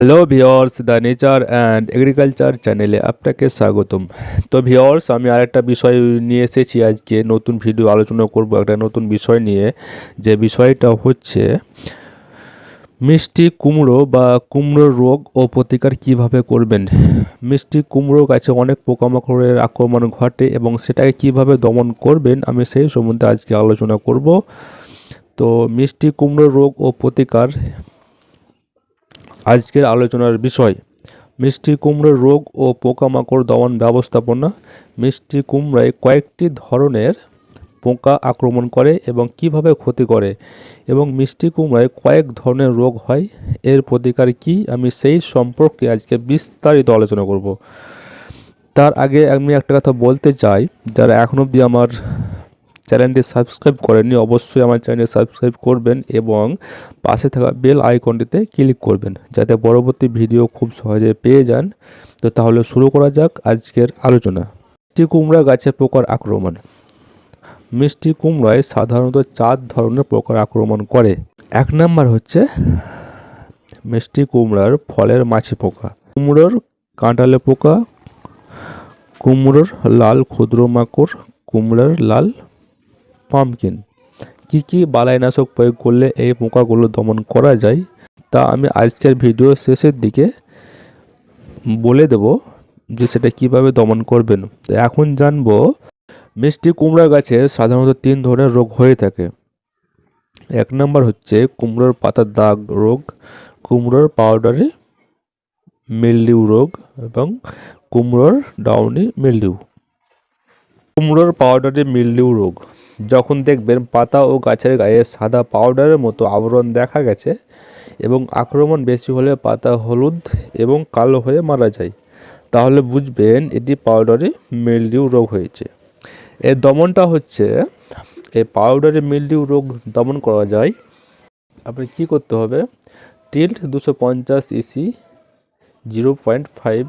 Hello viewers the nature and agriculture চ্যানেলে আপনাকে স্বাগতম। তো ভিওর্স আমি আরেকটা বিষয় নিয়ে এসেছি আজকে, নতুন ভিডিও আলোচনা করব, একটা নতুন বিষয় নিয়ে, যে বিষয়টা হচ্ছে মিষ্টি কুমড়ো বা কুমড়োর রোগ ও প্রতিকার কীভাবে করবেন। মিষ্টি কুমড়ো গাছে অনেক পোকামাকড়ের আক্রমণ ঘটে এবং সেটাকে কীভাবে দমন করবেন, আমি সেই সম্বন্ধে আজকে আলোচনা করব। তো মিষ্টি কুমড়োর রোগ ও প্রতিকার আজকের আলোচনার বিষয়, মিষ্টি কুমড়োর রোগ ও পোকামাকড় দমন ব্যবস্থাপনা। মিষ্টি কুমড়ায় কয়েকটি ধরনের পোকা আক্রমণ করে এবং কীভাবে ক্ষতি করে এবং মিষ্টি কুমড়ায় কয়েক ধরনের রোগ হয়, এর প্রতিকার কি? আমি সেই সম্পর্কে আজকে বিস্তারিত আলোচনা করব। তার আগে আমি একটা কথা বলতে চাই, যারা এখন অবধি আমার চ্যানেলটি সাবস্ক্রাইব করেননি, অবশ্যই আমার চ্যানেল সাবস্ক্রাইব করবেন এবং পাশে থাকা বেল আইকনটিতে ক্লিক করবেন যাতে পরবর্তী ভিডিও খুব সহজে পেয়ে যান। তো তাহলে শুরু করা যাক আজকের আলোচনা। মিষ্টি কুমড়া গাছে পোকার আক্রমণ। মিষ্টি কুমড়ায় সাধারণত চার ধরনের পোকার আক্রমণ করে। এক নাম্বার হচ্ছে মিষ্টি কুমড়ার ফলের মাছি পোকা। কুমড়োর কাঁটালে পোকা, কুমড়োর লাল ক্ষুদ্র মাকড়, কুমড়ার লাল পাম্পকিন কি কি বালাইনাশক প্রয়োগ করলে এই পোকাগুলো দমন করা যায়, তা আমি আজকের ভিডিও শেষের দিকে বলে দেব যে সেটা কীভাবে দমন করবেন। তো এখন জানব, মিষ্টি কুমড়া গাছের সাধারণত তিন ধরনের রোগ হয়ে থাকে। এক নম্বর হচ্ছে কুমড়োর পাতার দাগ রোগ, কুমড়োর পাউডারে মিলডিউ রোগ এবং কুমড়োর ডাউনি মিলডিউ কুমড়োর পাউডারে মিলডিউ রোগ। যখন দেখবেন পাতা ও গাছের গায়ে সাদা পাউডারের মতো আবরণ দেখা গেছে এবং আক্রমণ বেশি হলে পাতা হলুদ এবং কালো হয়ে মারা যায়, তাহলে বুঝবেন এটি পাউডারি মিলডিউ রোগ হয়েছে। এর দমনটা হচ্ছে এই পাউডারে মিলডিউ রোগ দমন করা যায়। আপনি কি করতে হবে? টিল্ট দুশো পঞ্চাশ EC zero point five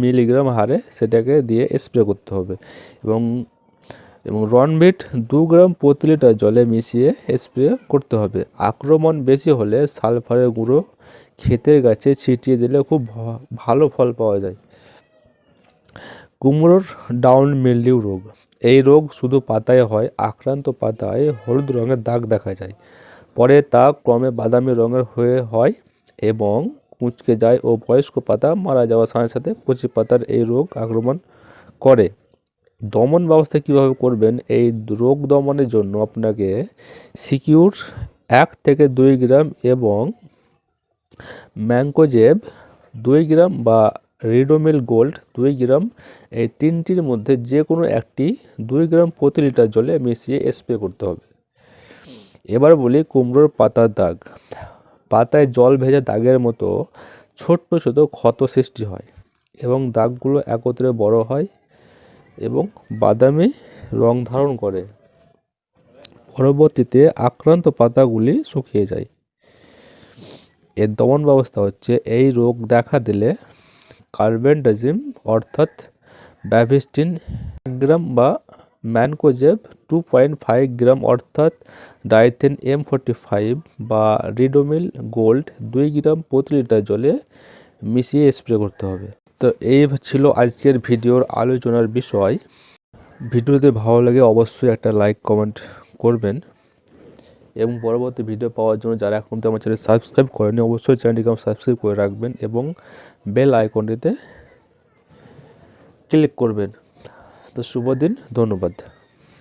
milligram হারে সেটাকে দিয়ে স্প্রে করতে হবে এবং এবং রনভিট দু গ্রাম প্রতি লিটার জলে মিশিয়ে স্প্রে করতে হবে। আক্রমণ বেশি হলে সালফারের গুঁড়ো ক্ষেতের গাছে ছিটিয়ে দিলে খুব ভালো ফল পাওয়া যায়। কুমড়োর ডাউন মিলডিউ রোগ। এই রোগ শুধু পাতায় হয়, আক্রান্ত পাতায় হলুদ রঙের দাগ দেখা যায়। পরে তা ক্রমে বাদামি রঙের হয়ে হয় এবং কুঁচকে যায় ও বয়স্ক পাতা মারা যাওয়ার সাথে সাথে কচি পাতার এই রোগ আক্রমণ করে। দমন ব্যবস্থা কীভাবে করবেন? এই রোগ দমনের জন্য আপনাকে সিকিউর এক থেকে দুই গ্রাম এবং ম্যাঙ্কোজেব দুই গ্রাম বা রিডোমিল গোল্ড দুই গ্রাম, এই তিনটির মধ্যে যে কোনো একটি দুই গ্রাম প্রতি লিটার জলে মিশিয়ে স্প্রে করতে হবে। এবার বলি কুমড়োর পাতার দাগ। পাতায় জল ভেজা দাগের মতো ছোট্ট ছোট ক্ষত সৃষ্টি হয় এবং দাগগুলো একত্রে বড় হয়। এবং বাদামি রং ধারণ করে। পরবর্তীতে আক্রান্ত পাতাগুলি শুকিয়ে যায়। এর দমন ব্যবস্থা হচ্ছে, এই রোগ দেখা দিলে কার্বেন্ডাজিম অর্থাৎ ব্যাভিস্টিন এক গ্রাম বা Mancozeb two point five gram অর্থাৎ ডাইথেন এম ফোর্টি ফাইভ বা রিডোমিল গোল্ড দুই গ্রাম প্রতি লিটার জলে মিশিয়ে স্প্রে করতে হবে। তো এই ছিল আজকের ভিডিওর আলোচনার বিষয়। ভিডিওতে ভালো লাগে অবশ্যই একটা লাইক, কমেন্ট করবেন। এবং পরবর্তী ভিডিও পাওয়ার জন্য যারা এখন তো আমার চ্যানেল সাবস্ক্রাইব করেনি অবশ্যই চ্যানেলটিকে সাবস্ক্রাইব করে রাখবেন এবং বেল আইকনটিতে ক্লিক করবেন। তো শুভ দিন, ধন্যবাদ।